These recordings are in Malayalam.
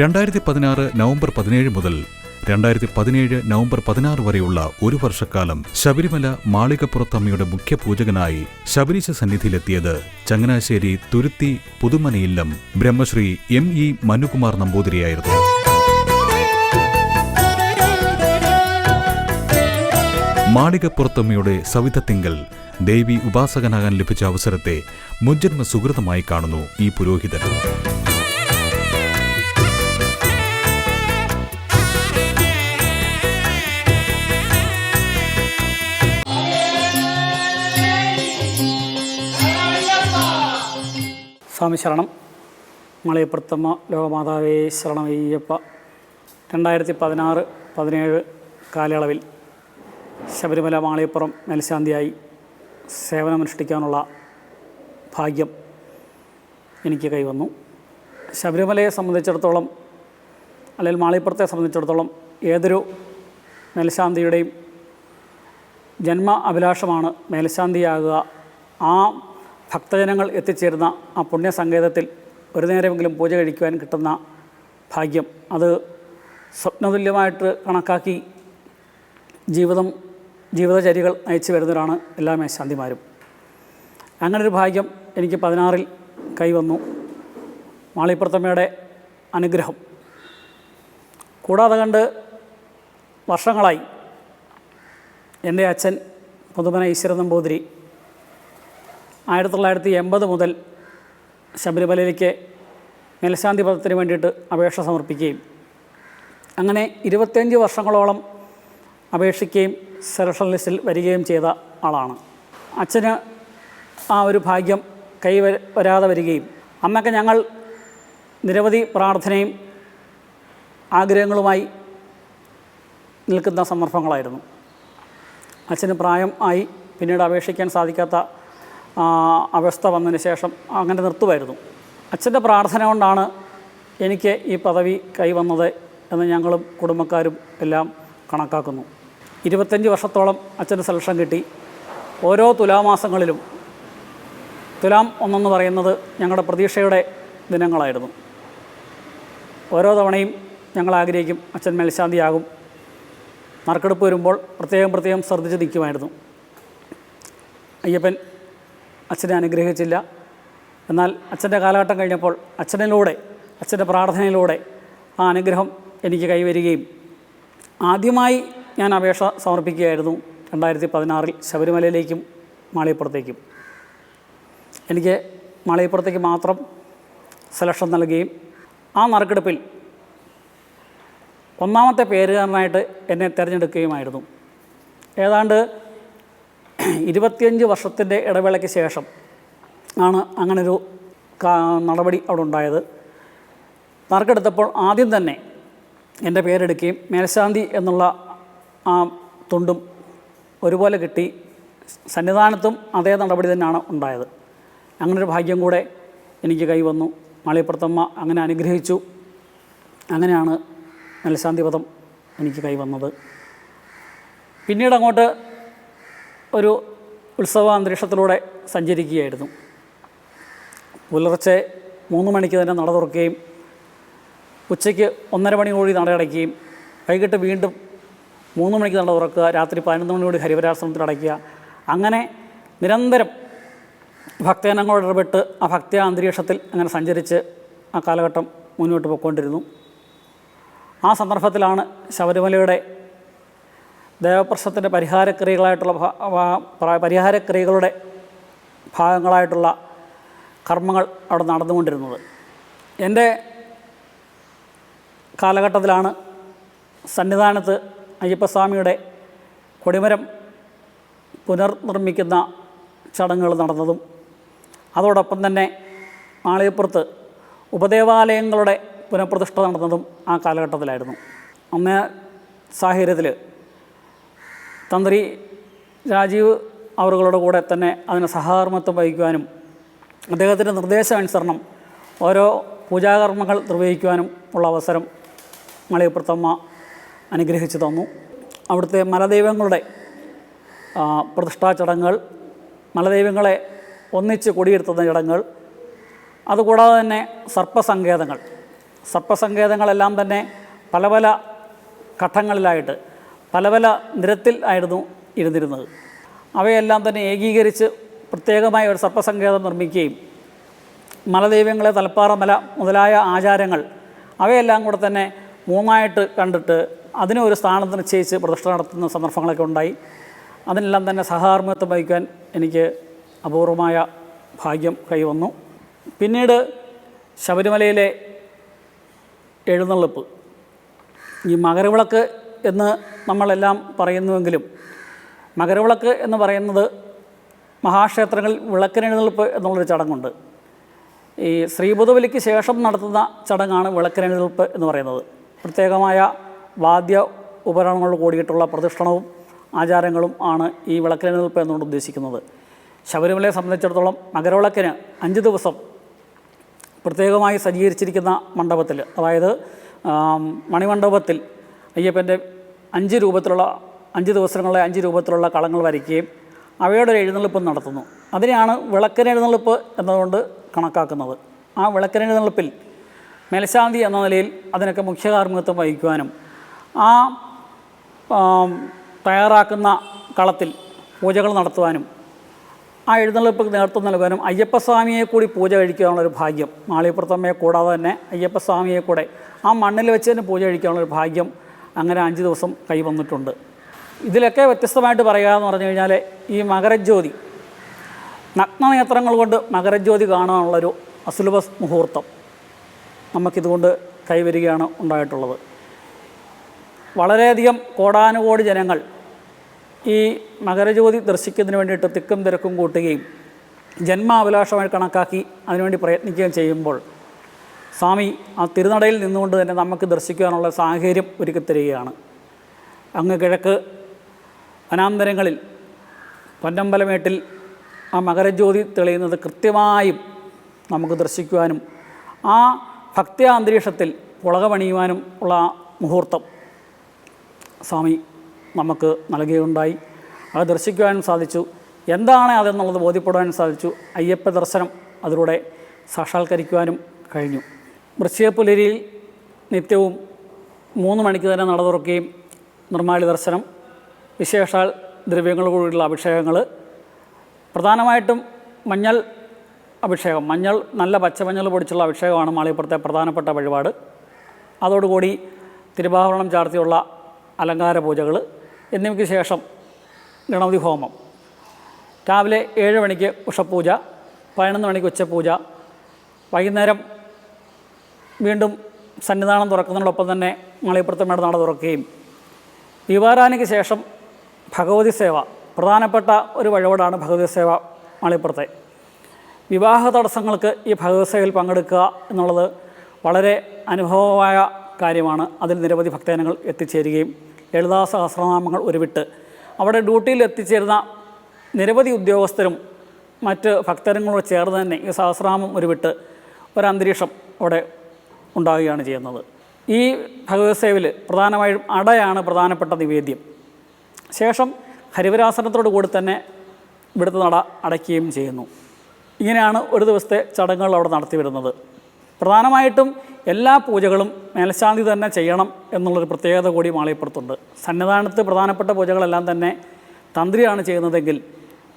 രണ്ടായിരത്തി പതിനാറ് നവംബർ പതിനേഴ് മുതൽ രണ്ടായിരത്തി പതിനേഴ് നവംബർ പതിനാറ് വരെയുള്ള ഒരു വർഷക്കാലം ശബരിമല മാളികപ്പുറത്തമ്മയുടെ മുഖ്യ പൂജകനായി ശബരീശ സന്നിധിയിലെത്തിയത് ചങ്ങനാശ്ശേരി തുരുത്തി പുതുമനയില്ലം ബ്രഹ്മശ്രീ എം ഇ മനുകുമാർ നമ്പൂതിരിയായിരുന്നു. മാളികപ്പുറത്തമ്മയുടെ സവിധത്തിങ്കൽ ദേവി ഉപാസകനാകാൻ ലഭിച്ച അവസരത്തെ മുൻജന്മ സുഹൃതമായി കാണുന്നു ഈ പുരോഹിതൻ. സ്വാമി ശരണം. മളയപ്പുറത്തമ്മ ലോകമാതാവേ ശരണമയ്യപ്പ. രണ്ടായിരത്തി പതിനാറ് പതിനേഴ് കാലയളവിൽ ശബരിമല മാളിയപ്പുറം മേൽശാന്തിയായി സേവനമനുഷ്ഠിക്കാനുള്ള ഭാഗ്യം എനിക്ക് കൈവന്നു. ശബരിമലയെ സംബന്ധിച്ചിടത്തോളം അല്ലെങ്കിൽ മാളിയപ്പുറത്തെ സംബന്ധിച്ചിടത്തോളം ഏതൊരു മേൽശാന്തിയുടെയും ജന്മ അഭിലാഷമാണ് മേൽശാന്തിയാകുക. ആ ഭക്തജനങ്ങൾ എത്തിച്ചേരുന്ന ആ പുണ്യസങ്കേതത്തിൽ ഒരു നേരമെങ്കിലും പൂജ കഴിക്കുവാൻ കിട്ടുന്ന ഭാഗ്യം. അത് സ്വപ്നതുല്യമായിട്ട് കണക്കാക്കി ജീവിതം ജീവിതചര്യകൾ നയിച്ചു വരുന്നവരാണ് എല്ലാ മേശാന്തിമാരും. അങ്ങനൊരു ഭാഗ്യം എനിക്ക് പതിനാറിൽ കൈവന്നു. മാളിപ്പുറത്തമ്മയുടെ അനുഗ്രഹം. കൂടാതെ കണ്ട് വർഷങ്ങളായി എന്റെ അച്ഛൻ പുതുമന ഈശ്വരൻ നമ്പൂതിരി ആയിരത്തി തൊള്ളായിരത്തി എൺപത് മുതൽ ശബരിമലയിലേക്ക് മേൽശാന്തി പദത്തിന് വേണ്ടിയിട്ട് അപേക്ഷ സമർപ്പിക്കുകയും അങ്ങനെ ഇരുപത്തിയഞ്ച് വർഷങ്ങളോളം അപേക്ഷിക്കുകയും സെലക്ഷൻ ലിസ്റ്റിൽ വരികയും ചെയ്ത ആളാണ്. അച്ഛന് ആ ഒരു ഭാഗ്യം കൈ വരാതെ വരികയും അമ്മയ്ക്ക് ഞങ്ങൾ നിരവധി പ്രാർത്ഥനയും ആഗ്രഹങ്ങളുമായി നിൽക്കുന്ന സന്ദർഭങ്ങളായിരുന്നു. അച്ഛന് പ്രായം ആയി പിന്നീട് അപേക്ഷിക്കാൻ സാധിക്കാത്ത അവസ്ഥ വന്നതിന് ശേഷം അങ്ങനെ നിർത്തുമായിരുന്നു. അച്ഛന്റെ പ്രാർത്ഥന കൊണ്ടാണ് എനിക്ക് ഈ പദവി കൈവന്നത് എന്ന് ഞങ്ങളും കുടുംബക്കാരും എല്ലാം കണക്കാക്കുന്നു. ഇരുപത്തഞ്ച് വർഷത്തോളം അച്ഛന് സെലക്ഷൻ കിട്ടി. ഓരോ തുലാമാസങ്ങളിലും തുലാം ഒന്നെന്ന് പറയുന്നത് ഞങ്ങളുടെ പ്രതീക്ഷയുടെ ദിനങ്ങളായിരുന്നു. ഓരോ തവണയും ഞങ്ങൾ ആഗ്രഹിക്കും അച്ഛൻ മേൽശാന്തിയാകും. നറുക്കെടുപ്പ് വരുമ്പോൾ പ്രത്യേകം പ്രത്യേകം ശ്രദ്ധിച്ച് നിൽക്കുമായിരുന്നു. അയ്യപ്പൻ അച്ഛനെ അനുഗ്രഹിച്ചില്ല. എന്നാൽ അച്ഛന്റെ കാലഘട്ടം കഴിഞ്ഞപ്പോൾ അച്ഛനിലൂടെ അച്ഛന്റെ പ്രാർത്ഥനയിലൂടെ ആ അനുഗ്രഹം എനിക്ക് കൈവരികയും ആദ്യമായി ഞാൻ അപേക്ഷ സമർപ്പിക്കുകയായിരുന്നു രണ്ടായിരത്തി പതിനാറിൽ ശബരിമലയിലേക്കും മാളിയപ്പുറത്തേക്കും എനിക്ക് മാളിയപ്പുറത്തേക്ക് മാത്രം സെലക്ഷൻ നൽകുകയും ആ നറുക്കെടുപ്പിൽ ഒന്നാമത്തെ പേരുകാരനായിട്ട് എന്നെ തിരഞ്ഞെടുക്കുകയുമായിരുന്നു. ഏതാണ്ട് ഇരുപത്തിയഞ്ച് വർഷത്തിന്റെ ഇടവേളയ്ക്ക് ശേഷം ആണ് അങ്ങനൊരു നടപടി അവിടെ ഉണ്ടായത് നറുക്കെടുത്തപ്പോൾ ആദ്യം തന്നെ എന്റെ പേരെടുക്കുകയും മേൽശാന്തി എന്നുള്ള ആ തുണ്ടും ഒരുപോലെ കിട്ടി. സന്നിധാനത്തും അതേ നടപടി തന്നെയാണ് ഉണ്ടായത്. അങ്ങനൊരു ഭാഗ്യം കൂടെ എനിക്ക് കൈവന്നു മാളിയപ്പുറത്തമ്മ അങ്ങനെ അനുഗ്രഹിച്ചു. അങ്ങനെയാണ് മേൽശാന്തി പദം എനിക്ക് കൈവന്നത് പിന്നീട് അങ്ങോട്ട് ഒരു ഉത്സവ അന്തരീക്ഷത്തിലൂടെ സഞ്ചരിക്കുകയായിരുന്നു. പുലർച്ചെ മൂന്ന് മണിക്ക് തന്നെ നട തുറക്കുകയും ഉച്ചയ്ക്ക് ഒന്നര മണി കൂടി നട അടയ്ക്കുകയും വൈകിട്ട് വീണ്ടും മൂന്ന് മണിക്ക് നട തുറക്കുക രാത്രി പതിനൊന്ന് മണി കൂടി ഹരിവരാശ്രമത്തിൽ അടയ്ക്കുക. അങ്ങനെ നിരന്തരം ഭക്തജനങ്ങളോട് ഇടപെട്ട് ആ ഭക്തി അന്തരീക്ഷത്തിൽ അങ്ങനെ സഞ്ചരിച്ച് ആ കാലഘട്ടം മുന്നോട്ട് പോയിക്കൊണ്ടിരുന്നു. ആ സന്ദർഭത്തിലാണ് ശബരിമലയുടെ ദേവപ്രശ്നത്തിന്റെ പരിഹാരക്രിയകളായിട്ടുള്ള പരിഹാരക്രിയകളുടെ ഭാഗങ്ങളായിട്ടുള്ള കർമ്മങ്ങൾ അവിടെ നടന്നുകൊണ്ടിരുന്നത്. എന്റെ കാലഘട്ടത്തിലാണ് സന്നിധാനത്ത് അയ്യപ്പസ്വാമിയുടെ കൊടിമരം പുനർനിർമ്മിക്കുന്ന ചടങ്ങുകൾ നടന്നതും അതോടൊപ്പം തന്നെ മാളികപ്പുറത്ത് ഉപദേവാലയങ്ങളുടെ പുനഃപ്രതിഷ്ഠ നടന്നതും ആ കാലഘട്ടത്തിലായിരുന്നു. അന്ന് സാഹചര്യത്തിൽ തന്ത്രി രാജീവ് അവറുകളുടെ കൂടെ തന്നെ അതിന് സഹകർമ്മത്വം വഹിക്കുവാനും അദ്ദേഹത്തിന്റെ നിർദ്ദേശാനുസരണം ഓരോ പൂജാകർമ്മങ്ങൾ നിർവഹിക്കുവാനും ഉള്ള അവസരം മലയപ്പുറത്തമ്മ അനുഗ്രഹിച്ചു തന്നു. അവിടുത്തെ മലദൈവങ്ങളുടെ പ്രതിഷ്ഠാ ചടങ്ങുകൾ മലദൈവങ്ങളെ ഒന്നിച്ച് കൊടിയിരുത്തുന്ന ചടങ്ങുകൾ അതുകൂടാതെ തന്നെ സർപ്പസങ്കേതങ്ങൾ. സർപ്പസങ്കേതങ്ങളെല്ലാം തന്നെ പല പല ഘട്ടങ്ങളിലായിട്ട് പല പല നിരത്തിൽ ആയിരുന്നു ഇരുന്നിരുന്നത്. അവയെല്ലാം തന്നെ ഏകീകരിച്ച് പ്രത്യേകമായ ഒരു സർപ്പസങ്കേതം നിർമ്മിക്കുകയും മലദൈവങ്ങളെ തലപ്പാറ മല മുതലായ ആചാരങ്ങൾ അവയെല്ലാം കൂടെ തന്നെ മൂന്നായിട്ട് കണ്ടിട്ട് അതിനെ ഒരു സ്ഥാനത്ത് നിശ്ചയിച്ച് പ്രതിഷ്ഠ നടത്തുന്ന സന്ദർഭങ്ങളൊക്കെ ഉണ്ടായി. അതിനെല്ലാം തന്നെ സഹകർമ്മിത്വം വഹിക്കാൻ എനിക്ക് അപൂർവമായ ഭാഗ്യം കൈവന്നു. പിന്നീട് ശബരിമലയിലെ എഴുന്നള്ളിപ്പ്. ഈ മകരവിളക്ക് എന്ന് നമ്മളെല്ലാം പറയുന്നുവെങ്കിലും മകരവിളക്ക് എന്ന് പറയുന്നത് മഹാക്ഷേത്രങ്ങളിൽ വിളക്കിനെഴുന്നള്ളിപ്പ് എന്നുള്ളൊരു ചടങ്ങുണ്ട്. ഈ ശ്രീബുധവലിക്ക് ശേഷം നടത്തുന്ന ചടങ്ങാണ് വിളക്കിനെഴുന്നള്ളിപ്പ് എന്ന് പറയുന്നത്. പ്രത്യേകമായ വാദ്യ ഉപകരണങ്ങൾ കൂടിയിട്ടുള്ള പ്രദക്ഷിണവും ആചാരങ്ങളും ആണ് ഈ വിളക്കിനെഴുന്നള്ളിപ്പ് എന്നുകൊണ്ട് ഉദ്ദേശിക്കുന്നത്. ശബരിമലയെ സംബന്ധിച്ചിടത്തോളം മകരവിളക്കിന് അഞ്ച് ദിവസം പ്രത്യേകമായി സജ്ജീകരിച്ചിരിക്കുന്ന മണ്ഡപത്തിൽ അതായത് മണിമണ്ഡപത്തിൽ അയ്യപ്പന്റെ അഞ്ച് രൂപത്തിലുള്ള അഞ്ച് ദിവസങ്ങളിലെ അഞ്ച് രൂപത്തിലുള്ള കളങ്ങൾ വരയ്ക്കുകയും അവയുടെ ഒരു എഴുന്നള്ളിപ്പ് നടത്തുന്നു. അതിനെയാണ് വിളക്കിനെഴുന്നള്ളിപ്പ് എന്നതുകൊണ്ട് കണക്കാക്കുന്നത്. ആ വിളക്കിനെഴുന്നള്ളിപ്പിൽ മേൽശാന്തി എന്ന നിലയിൽ അതിനൊക്കെ മുഖ്യ കാർമ്മികത്വം വഹിക്കുവാനും ആ തയ്യാറാക്കുന്ന കളത്തിൽ പൂജകൾ നടത്തുവാനും ആ എഴുന്നള്ളിപ്പ് നേതൃത്വം നൽകാനും അയ്യപ്പസ്വാമിയെ കൂടി പൂജ കഴിക്കാനുള്ളൊരു ഭാഗ്യം. മാളിയപ്പുറത്തമ്മയെ കൂടാതെ തന്നെ അയ്യപ്പസ്വാമിയെ കൂടെ ആ മണ്ണിൽ വെച്ച് തന്നെ പൂജ കഴിക്കാനുള്ളൊരു ഭാഗ്യം അങ്ങനെ അഞ്ച് ദിവസം കൈവന്നിട്ടുണ്ട് ഇതിലൊക്കെ വ്യത്യസ്തമായിട്ട് പറയുക എന്ന് പറഞ്ഞു കഴിഞ്ഞാൽ ഈ മകരജ്യോതി നഗ്നനേത്രങ്ങൾ കൊണ്ട് മകരജ്യോതി കാണാനുള്ളൊരു അസുലഭ മുഹൂർത്തം നമുക്കിതുകൊണ്ട് കൈവരികയാണ് ഉണ്ടായിട്ടുള്ളത്. വളരെയധികം കോടാനുകോടി ജനങ്ങൾ ഈ മകരജ്യോതി ദർശിക്കുന്നതിന് വേണ്ടിയിട്ട് തിക്കും തിരക്കും കൂട്ടുകയും ജന്മാഭിലാഷമായി കണക്കാക്കി അതിനുവേണ്ടി പ്രയത്നിക്കുകയും ചെയ്യുമ്പോൾ സ്വാമി ആ തിരുനടയിൽ നിന്നുകൊണ്ട് തന്നെ നമുക്ക് ദർശിക്കുവാനുള്ള സാഹചര്യം ഒരുക്കി തരികയാണ്. അങ്ങ് കിഴക്ക് വനാന്തരങ്ങളിൽ പൊന്നമ്പലമേട്ടിൽ ആ മകരജ്യോതി തെളിയുന്നത് കൃത്യമായും നമുക്ക് ദർശിക്കുവാനും ആ ഭക്തി അന്തരീക്ഷത്തിൽ പുളകമണിയുവാനും ഉള്ള മുഹൂർത്തം സ്വാമി നമുക്ക് നൽകുകയുണ്ടായി അത് ദർശിക്കുവാനും സാധിച്ചു. എന്താണ് അതെന്നുള്ളത് ബോധ്യപ്പെടുവാനും സാധിച്ചു. അയ്യപ്പ ദർശനം അതിലൂടെ സാക്ഷാത്കരിക്കുവാനും കഴിഞ്ഞു. വൃശ്ചികപ്പുലരിയിൽ നിത്യവും മൂന്ന് മണിക്ക് തന്നെ നട തുറക്കുകയും നിർമ്മാല്യ ദർശനം വിശേഷാൽ ദ്രവ്യങ്ങളോടുള്ള അഭിഷേകങ്ങൾ പ്രധാനമായിട്ടും മഞ്ഞൾ അഭിഷേകം മഞ്ഞൾ നല്ല പച്ചമഞ്ഞൾ പൊടിച്ചുള്ള അഭിഷേകമാണ് മാളികപ്പുറത്തെ പ്രധാനപ്പെട്ട വഴിപാട്. അതോടുകൂടി തിരുവാഭരണം ചാർത്തിയുള്ള അലങ്കാര പൂജകൾ എന്നിവയ്ക്ക് ശേഷം ഗണപതി ഹോമം. രാവിലെ ഏഴ് മണിക്ക് ഉഷപൂജ പതിനൊന്ന് മണിക്ക് ഉച്ചപൂജ വൈകുന്നേരം വീണ്ടും സന്നിധാനം തുറക്കുന്നതിനോടൊപ്പം തന്നെ മാളികപ്പുറത്തമ്മയുടെ നട തുറക്കുകയും. ദീപാരാധനയ്ക്ക് ശേഷം ഭഗവതി സേവ പ്രധാനപ്പെട്ട ഒരു വഴിപാടാണ് ഭഗവതി സേവ മാളികപ്പുറത്തെ വിവാഹ തടസ്സങ്ങൾക്ക് ഈ ഭഗവതി സേവയിൽ പങ്കെടുക്കുക എന്നുള്ളത് വളരെ അനുഭവമായ കാര്യമാണ്. അതിൽ നിരവധി ഭക്തജനങ്ങൾ എത്തിച്ചേരുകയും ലളിതാ സഹസ്രനാമങ്ങൾ ഉരുവിട്ട് അവിടെ ഡ്യൂട്ടിയിൽ എത്തിച്ചേരുന്ന നിരവധി ഉദ്യോഗസ്ഥരും മറ്റ് ഭക്തജനങ്ങളോട് ചേർന്ന് തന്നെ ഈ സഹസ്രനാമം ഉരുവിട്ട് ഒരന്തരീക്ഷം അവിടെ ഉണ്ടാവുകയാണ് ചെയ്യുന്നത്. ഈ ഭഗവത് സേവിൽ പ്രധാനമായും അടയാണ് പ്രധാനപ്പെട്ട നിവേദ്യം. ശേഷം ഹരിവരാസനത്തോടു കൂടി തന്നെ ഇവിടുത്തെ നട അടയ്ക്കുകയും ചെയ്യുന്നു. ഇങ്ങനെയാണ് ഒരു ദിവസത്തെ ചടങ്ങുകൾ അവിടെ നടത്തി വരുന്നത്. പ്രധാനമായിട്ടും എല്ലാ പൂജകളും മേൽശാന്തി തന്നെ ചെയ്യണം എന്നുള്ളൊരു പ്രത്യേകത കൂടി മാളിയപ്പുറത്തുണ്ട്. സന്നിധാനത്ത് പ്രധാനപ്പെട്ട പൂജകളെല്ലാം തന്നെ തന്ത്രിയാണ് ചെയ്യുന്നതെങ്കിൽ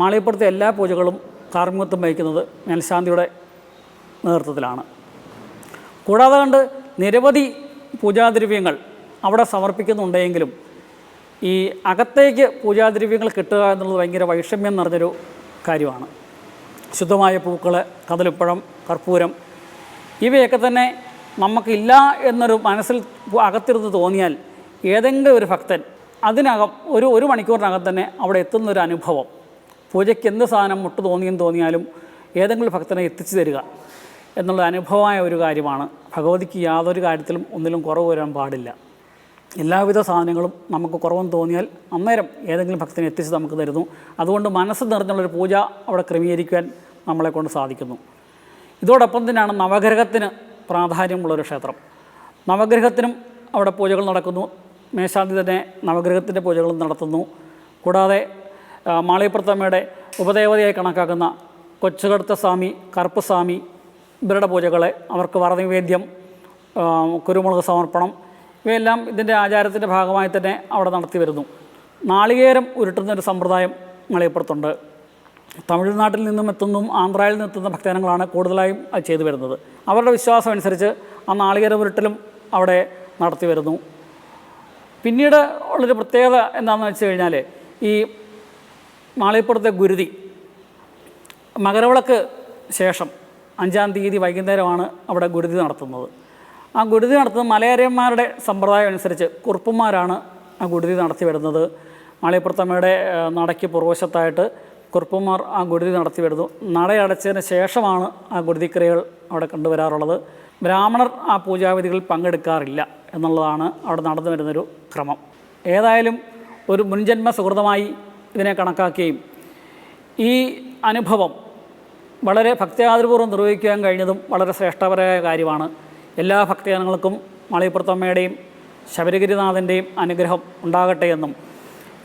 മാളിയപ്പുറത്തെ എല്ലാ പൂജകളും കാർമ്മികത്വം വഹിക്കുന്നത് മേൽശാന്തിയുടെ നേതൃത്വത്തിലാണ്. കൂടാതെ കണ്ട് നിരവധി പൂജാദ്രവ്യങ്ങൾ അവിടെ സമർപ്പിക്കുന്നുണ്ടെങ്കിലും ഈ അകത്തേക്ക് പൂജാദ്രവ്യങ്ങൾ കിട്ടുക എന്നുള്ളത് ഭയങ്കര വൈഷമ്യം നിറഞ്ഞൊരു കാര്യമാണ്. ശുദ്ധമായ പൂക്കൾ കദളിപ്പഴം കർപ്പൂരം ഇവയൊക്കെ തന്നെ നമുക്കില്ല എന്നൊരു മനസ്സിൽ അകത്തിരുന്ന് തോന്നിയാൽ ഏതെങ്കിലും ഒരു ഭക്തൻ അതിനകം ഒരു ഒരു മണിക്കൂറിനകം തന്നെ അവിടെ എത്തുന്ന ഒരു അനുഭവം പൂജയ്ക്ക് എന്ത് സാധനം മുട്ട് തോന്നിയെന്ന് തോന്നിയാലും ഏതെങ്കിലും ഭക്തനെ എത്തിച്ചു തരിക. എന്നുള്ള അനുഭവമായ ഒരു കാര്യമാണ്. ഭഗവതിക്ക് യാതൊരു കാര്യത്തിലും ഒന്നിലും കുറവ് വരാൻ പാടില്ല. എല്ലാവിധ സാധനങ്ങളും നമുക്ക് കുറവെന്ന് തോന്നിയാൽ അന്നേരം ഏതെങ്കിലും ഭക്തനെ എത്തിച്ച് നമുക്ക് തരുന്നു. അതുകൊണ്ട് മനസ്സ് നിറഞ്ഞുള്ളൊരു പൂജ അവിടെ ക്രമീകരിക്കാൻ നമ്മളെ കൊണ്ട് സാധിക്കുന്നു. ഇതോടൊപ്പം തന്നെയാണ് നവഗ്രഹത്തിന് പ്രാധാന്യമുള്ളൊരു ക്ഷേത്രം. നവഗ്രഹത്തിനും അവിടെ പൂജകൾ നടക്കുന്നു. മേശാന്തി തന്നെ നവഗ്രഹത്തിന്റെ പൂജകളും നടത്തുന്നു. കൂടാതെ ആ, മാളികപ്പുറത്തമ്മയുടെ ഉപദേവതയായി കണക്കാക്കുന്ന കൊച്ചുകടുത്ത സ്വാമി കറുപ്പ് സ്വാമി ഇവരുടെ പൂജകളെ അവർക്ക് വറനിവേദ്യം കുരുമുളക് സമർപ്പണം ഇവയെല്ലാം ഇതിന്റെ ആചാരത്തിന്റെ ഭാഗമായി തന്നെ അവിടെ നടത്തി വരുന്നു. നാളികേരം ഉരുട്ടുന്ന ഒരു സമ്പ്രദായം മലയപ്പുറത്തുണ്ട് തമിഴ്നാട്ടിൽ നിന്നും എത്തുന്നതും ആന്ധ്രയിൽ നിന്നും എത്തുന്ന ഭക്തജനങ്ങളാണ് കൂടുതലായും അത് ചെയ്തു വരുന്നത്. അവരുടെ വിശ്വാസം അനുസരിച്ച് ആ നാളികേരം ഉരുട്ടലും അവിടെ നടത്തി വരുന്നു. പിന്നീട് ഉള്ളൊരു പ്രത്യേകത എന്താണെന്ന് വെച്ച് കഴിഞ്ഞാൽ ഈ മാളിപ്പുറത്തെ ഗുരുതി മകരവിളക്ക് ശേഷം അഞ്ചാം തീയതി വൈകുന്നേരമാണ് അവിടെ ഗുരുതി നടത്തുന്നത്. ആ ഗുരുതി നടത്തുന്നത് മലയാരന്മാരുടെ സമ്പ്രദായം അനുസരിച്ച് കുറുപ്പന്മാരാണ് ആ ഗുരുതി നടത്തി വരുന്നത്. മാളിപ്പുറത്തമ്മയുടെ നടയ്ക്ക് പുറവശത്തായിട്ട് കുറുപ്പന്മാർ ആ ഗുരുതി നടത്തി വരുന്നു. നടയടച്ചതിന് ശേഷമാണ് ആ ഗുരുതിക്രിയകൾ അവിടെ കണ്ടുവരാറുള്ളത്. ബ്രാഹ്മണർ ആ പൂജാവിധികളിൽ പങ്കെടുക്കാറില്ല എന്നുള്ളതാണ് അവിടെ നടന്നു വരുന്നൊരു ക്രമം. ഏതായാലും ഒരു മുൻജന്മ സുഹൃതമായി ഇതിനെ കണക്കാക്കുകയും ഈ അനുഭവം വളരെ ഭക്തിയാദരപൂർവം നിർവഹിക്കാൻ കഴിഞ്ഞതും വളരെ ശ്രേഷ്ഠപരമായ കാര്യമാണ്. എല്ലാ ഭക്തജനങ്ങൾക്കും മാളിപ്പുറത്തമ്മയുടെയും ശബരിഗിരിനാഥന്റെയും അനുഗ്രഹം ഉണ്ടാകട്ടെ എന്നും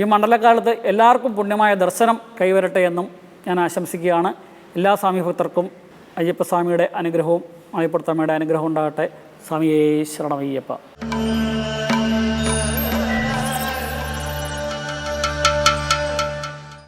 ഈ മണ്ഡലക്കാലത്ത് എല്ലാവർക്കും പുണ്യമായ ദർശനം കൈവരട്ടെ എന്നും ഞാൻ ആശംസിക്കുകയാണ്. എല്ലാ സ്വാമി ഭക്തർക്കും അയ്യപ്പസ്വാമിയുടെ അനുഗ്രഹവും മാളിപ്പുറത്തമ്മയുടെ അനുഗ്രഹവും ഉണ്ടാകട്ടെ. സ്വാമിയേ ശരണമയ്യപ്പ.